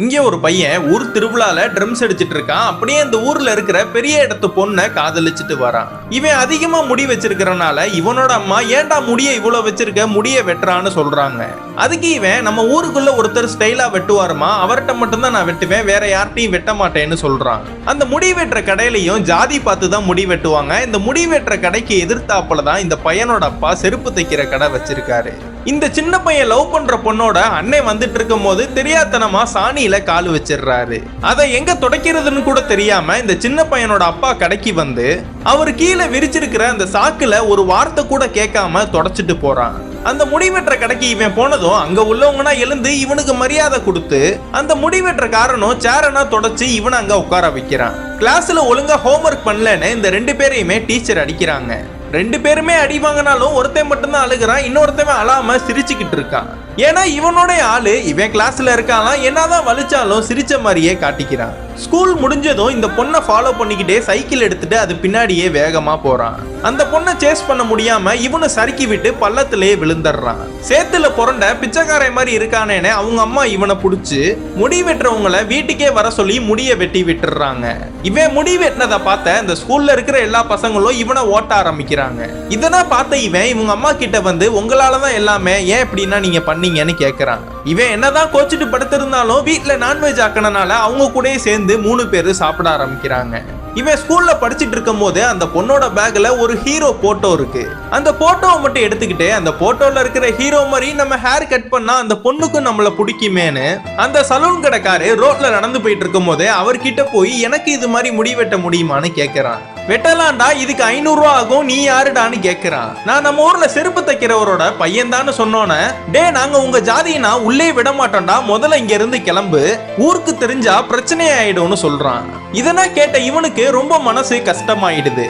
இங்கே ஒரு பையன் ஊர் திருவிழால ட்ரம்ஸ் அடிச்சிட்டு இருக்கான். அப்படியே இந்த ஊர்ல இருக்கிற பெரிய இடத்து பொண்ணை காதலிச்சிட்டு வரான். இவன் அதிகமா முடி வச்சிருக்கிறனால இவனோட அம்மா ஏன்டா முடிய இவ்வளவு வச்சிருக்க? முடிய வெட்டுறான்னு சொல்றாங்க. அதுக்கு இவன் நம்ம ஊருக்குள்ள ஒருத்தர் ஸ்டைலா வெட்டுவாருமா? அவர்கிட்ட மட்டும்தான் நான் வெட்டுவேன். வேற யார்ட்டையும் வெட்ட மாட்டேன்னு சொல்றான். அந்த முடி வெட்டுற கடையிலையும் ஜாதி பார்த்து தான் முடி வெட்டுவாங்க. இந்த முடி வெட்டுற கடைக்கு எதிர்த்தாப்புல தான் இந்த பையனோட அப்பா செருப்பு தைக்கிற கடை வச்சிருக்காரு. இந்த சின்ன பையன் லவ் பண்ற பொண்ணோட அண்ணன் வந்துட்டு இருக்கும் போது தெரியாதனமா சாணியில கால் வச்சிடுறாரு. அதை எங்க துடைக்கிறதுன்னு கூட தெரியாம இந்த சின்ன பையனோட அப்பா கடைக்கு வந்து அவர் கீழே விரிச்சிருக்கிற அந்த சாக்குல ஒரு வார்த்தை கூட கேட்காம தொடச்சிட்டு போறான். அந்த முடிவெற்ற கடைக்கு இவன் போனதும் அங்க உள்ளவங்கன்னா எழுந்து இவனுக்கு மரியாதை கொடுத்து அந்த முடிவெற்ற காரணம் சேரனா தொடச்சு இவனை அங்க உட்கார வைக்கிறான். கிளாஸ்ல ஒழுங்கா ஹோம்ஒர்க் பண்ணலன்னு இந்த ரெண்டு பேரையுமே டீச்சர் அடிக்கிறாங்க. ரெண்டு பேருமே அடி வாங்கினாலும் ஒருத்தன் மட்டும்தான் அழுகுறான் இன்னொருத்தவன் அழாம சிரிச்சுக்கிட்டு இருக்கான். ஏன்னா இவனோட ஆளு இவன் கிளாஸ்ல இருக்கானா என்னதான் வலிச்சாலும் சிரிச்ச மாதிரியே காட்டிக்கிறான். ஸ்கூல் முடிஞ்சதும் இந்த பொண்ணை ஃபாலோ பண்ணிக்கிட்டே சைக்கிள் எடுத்துட்டு அது பின்னாடியே வேகமா போறான். அந்த பொண்ணை சேஸ் பண்ண முடியாம இவனை சறுக்கி விட்டு பள்ளத்திலேயே விழுந்துடுறான் சேத்துல புரண்ட பிச்சைக்காரன் மாதிரி இருக்கானேன்னு அவங்க அம்மா இவனை புடிச்சு முடி வெட்டுறவங்கள வீட்டுக்கே வர சொல்லி முடிய வெட்டி விட்டுறாங்க இவன் முடி வெட்டினதை பார்த்த இந்த ஸ்கூல்ல இருக்கிற எல்லா பசங்களும் இவனை ஓட்ட ஆரம்பிக்கிறாங்க. இதெல்லாம் பார்த்த இவன் இவங்க அம்மா கிட்ட வந்து உங்களாலதான் எல்லாமே ஏன் இப்படின்னா நீங்க பண்ணீங்கன்னு கேக்குறான் இவன் என்னதான் கோச்சிட்டு படுத்திருந்தாலும் வீட்டுல நான்வெஜ் ஆக்கினனால அவங்க கூட சேர்ந்து மூணு பேர் சாப்பிட ஆரம்பிக்கிறாங்க. இவன் ஸ்கூல்ல படிச்சுட்டு இருக்கும் போது அந்த பொண்ணோட பேக்ல ஒரு ஹீரோ போட்டோ இருக்கு. அந்த போட்டோவை மட்டும் எடுத்துக்கிட்டு அந்த போட்டோல இருக்கிற ஹீரோ மாதிரி நம்ம ஹேர் கட் பண்ணா அந்த பொண்ணுக்கும் நம்மள பிடிக்குமேன்னு அந்த சலூன் கடைக்காரு ரோட்ல நடந்து போயிட்டு இருக்கும் போது அவர்கிட்ட போய் எனக்கு இது மாதிரி முடி வெட்ட முடியுமான்னு கேக்குறான். வெட்டலாம்டா இதுக்கு ஐநூறுரூவா ஆகும் நீ யாருடான்னு கேட்குறான் நான் நம்ம ஊர்ல செருப்பு தைக்கிறவரோட பையன் தான் சொன்னோன்னே டே நாங்க உங்க ஜாதினா உள்ளே விட மாட்டோம்டா முதல்ல இங்க இருந்து கிளம்பு ஊருக்கு தெரிஞ்சா பிரச்சனை ஆயிடும்னு சொல்றான். இதெல்லாம் கேட்ட இவனுக்கு ரொம்ப மனசு கஷ்டமாயிடுது.